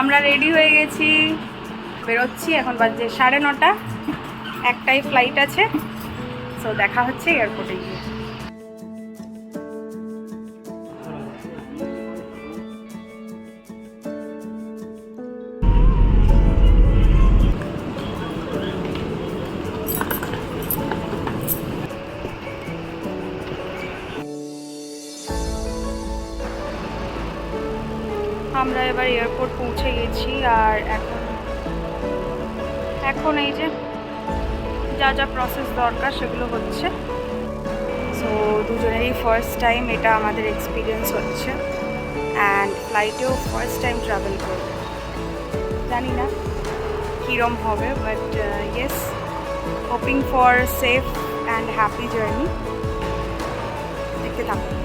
আমরা রেডি হয়ে গেছি। বেরোচ্ছি, এখন বাজে সাড়ে নটা। একটাই ফ্লাইট আছে। সো দেখা হচ্ছে এয়ারপোর্টে গিয়ে। আমরা এবার এয়ারপোর্ট পৌঁছে গেছি আর এখন এখন এই যে যা যা প্রসেস দরকার সেগুলো হচ্ছে। সো দুজনেরই ফার্স্ট টাইম এটা আমাদের এক্সপিরিয়েন্স হচ্ছে। অ্যান্ড ফ্লাইটেও ফার্স্ট টাইম ট্রাভেল করবে। জানি না কীরম হবে but yes hoping for safe and happy journey দেখতে থাকুন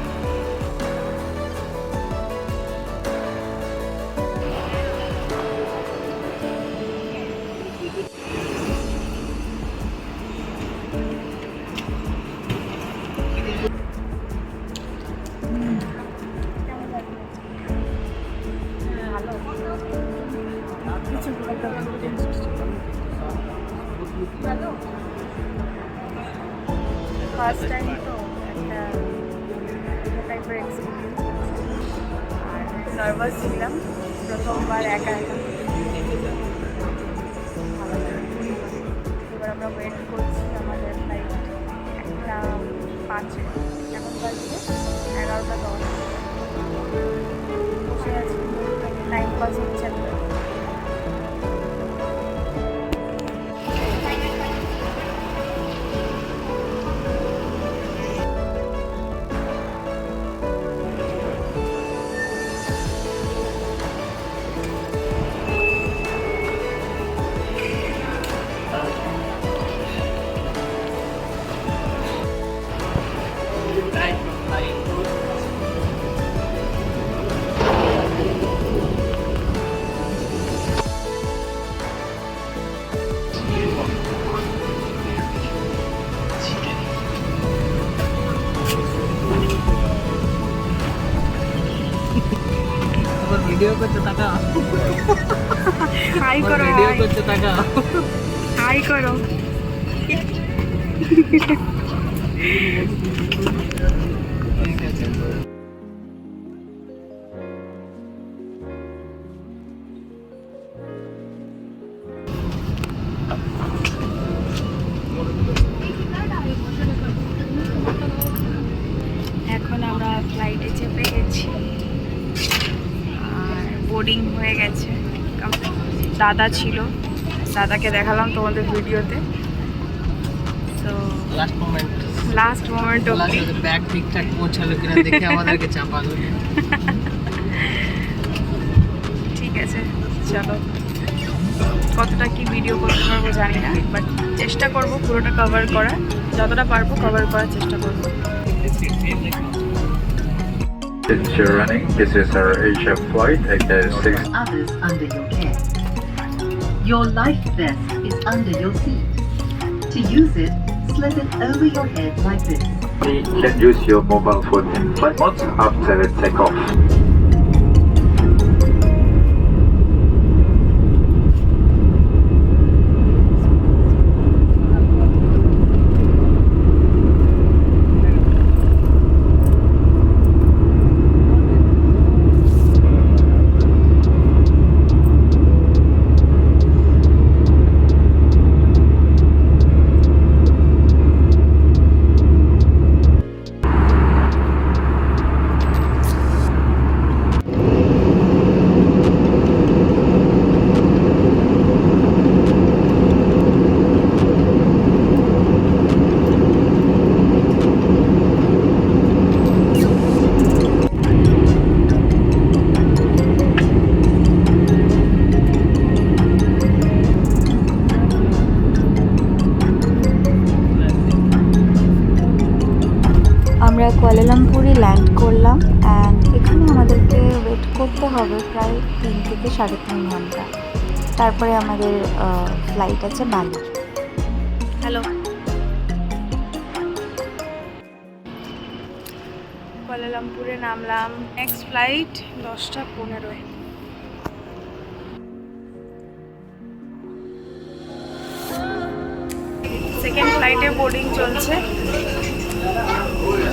ফার্স্ট টাইম তো একটা টাইপের আর নার্ভাস ছিলাম প্রথমবার একা একা এবার আমরা ওয়েট করছি আমাদের ফ্লাইট একটা পাঁচে এখন বাজছে, এগারোটা দশ। বসে আছি টাইম পাস হচ্ছে না। ভিডিও করছে টাকা হাই করো ভিডিও করছে টাকা হাই করো। হয়ে গেছে। দাদা ছিল। দাদাকে দেখালাম তোমাদের ভিডিওতে। তো লাস্ট মোমেন্ট মোমেন্ট ব্যাগ ঠিকঠাক পৌঁছালো কিনা দেখে আমাদেরকে চাপালো ঠিক আছে চলো। কতটা কি ভিডিও করতে পারব জানি না বাট চেষ্টা করব পুরোটা কভার করার। যতটা পারব কভার করার চেষ্টা করব। Since you're running, this is our Asia flight at the 6 others under your care. Your life vest is under your seat. To use it, slip it over your head like this. You can use your mobile phone in flight mode after takeoff. করলাম and এখানে আমাদেরকে wait করতে হবে প্রায় তিন থেকে সাড়ে তিন ঘণ্টা। তারপরে আমাদের ফ্লাইট আছে বালি হ্যালো কুয়ালালামপুরে নামলাম। নেক্সট ফ্লাইট দশটা পনেরোয়। সেকেন্ড ফ্লাইটে বোর্ডিং চলছে।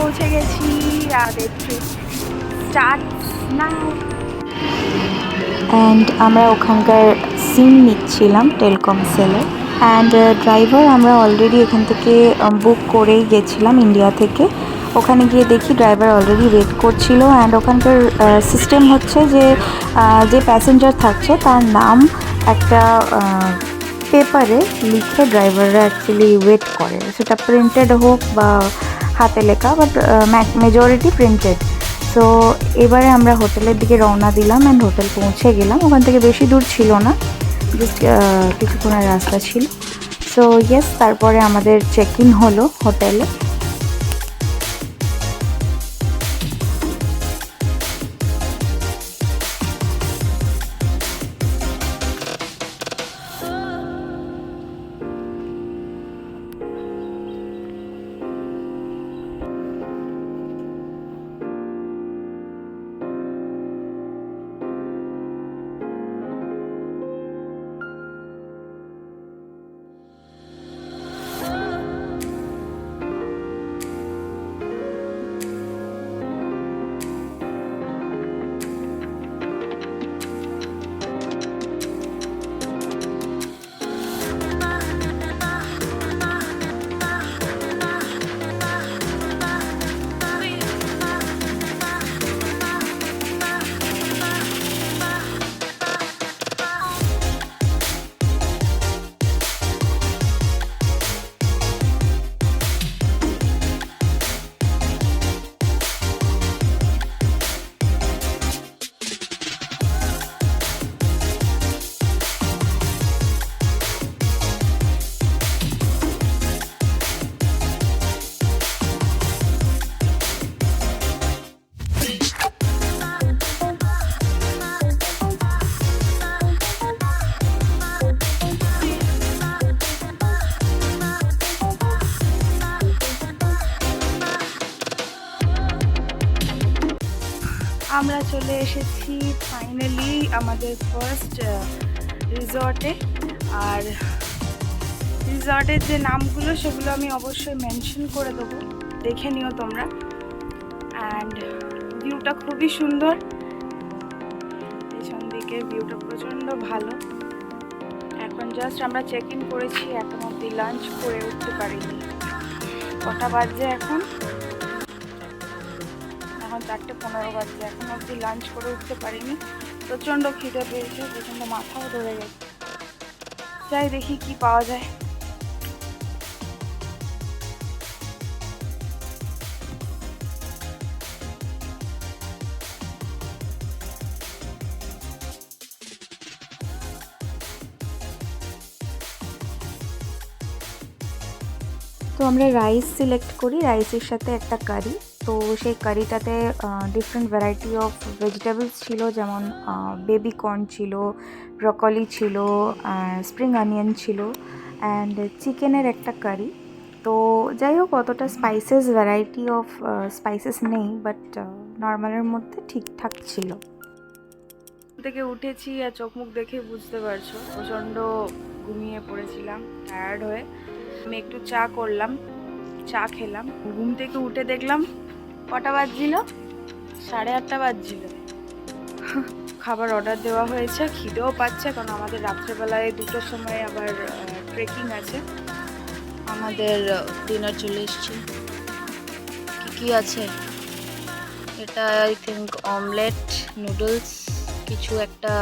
পৌঁছে গেছি রাদের ট্রিপ স্টার্ট নাও অ্যান্ড আমরা ওখানকার সিম নিচ্ছিলাম টেলকম সেলের অ্যান্ড ড্রাইভার আমরা অলরেডি এখান থেকে বুক করেই গেছিলাম ইন্ডিয়া থেকে। ওখানে গিয়ে দেখি ড্রাইভার অলরেডি ওয়েট করছিল। অ্যান্ড ওখানকার সিস্টেম হচ্ছে যে যে প্যাসেঞ্জার থাকছে তার নাম একটা পেপারে লিখে ড্রাইভাররা অ্যাকচুয়ালি ওয়েট করে। সেটা প্রিন্টেড হোক বা হাতে লেখা বাট মেজরিটি প্রিন্টেড সো এবারে আমরা হোটেলের দিকে রওনা দিলাম অ্যান্ড হোটেল পৌঁছে গেলাম। ওখান থেকে বেশি দূর ছিল না জাস্ট কিছুক্ষণের রাস্তা ছিল। সো ইয়েস তারপরে আমাদের চেক ইন হলো হোটেলে। চলে এসেছি ফাইনালি আমাদের ফার্স্ট রিসর্টে আর রিসর্টের যে নামগুলো, সেগুলো আমি অবশ্যই মেনশন করে দেবো। দেখে নিও তোমরা। অ্যান্ড ভিউটা খুবই সুন্দর। পেছন দিকে ভিউটা প্রচণ্ড ভালো। এখন জাস্ট আমরা চেক ইন করেছি, এখন অবধি লাঞ্চ করে উঠতে পারিনি। কটা এখন এখন? চারটে পনেরো বাজছে এখন অবধি লাঞ্চ করে উঠতে পারিনি। প্রচণ্ড খিদে পেয়েছে প্রচণ্ড মাথাও ধরে গেছে। যাই দেখি কি পাওয়া যায়। তো আমরা রাইস সিলেক্ট করি রাইসের সাথে একটা কারি তো সেই কারিটাতে ডিফারেন্ট ভ্যারাইটি অফ ভেজিটেবলস ছিল, যেমন বেবি কর্ন ছিল ব্রকলি ছিল স্প্রিং অনিয়ন ছিল অ্যান্ড চিকেনের একটা কারি তো যাই হোক, অতটা স্পাইসেস ভ্যারাইটি অফ স্পাইসেস নেই বাট নর্মালের মধ্যে ঠিকঠাক ছিল। থেকে উঠেছি আর চোখ মুখ দেখে বুঝতে পারছ, প্রচণ্ড ঘুমিয়ে পড়েছিলাম টায়ার্ড হয়ে। আমি একটু চা করলাম। চা খেলাম। ঘুম থেকে উঠে দেখলাম কটা বাজছিল? সাড়ে আটটা বাজছিল। খাবার অর্ডার দেওয়া হয়েছে, খিদেও পাচ্ছে কারণ আমাদের রাত্রেবেলায় দুটোর সময় আবার ট্রেকিং আছে। আমাদের ডিনার চলে এসছে। কি কি আছে? এটা আই থিঙ্ক অমলেট নুডলস কিছু একটা,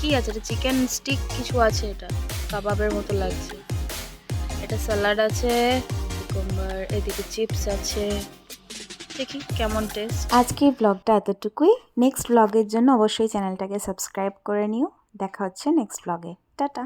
কি আছে? এটা চিকেন স্টিক কিছু আছে এটা। কাবাবের মতো লাগছে। এটা স্যালাড আছে। কুকুম্বার এদিকে চিপস আছে। দেখি কেমন টেস্ট আজকে ব্লগটা এতটুকুই। নেক্সট ব্লগের জন্য অবশ্যই চ্যানেলটাকে সাবস্ক্রাইব করে নিও। দেখা হচ্ছে নেক্সট ব্লগে টাটা।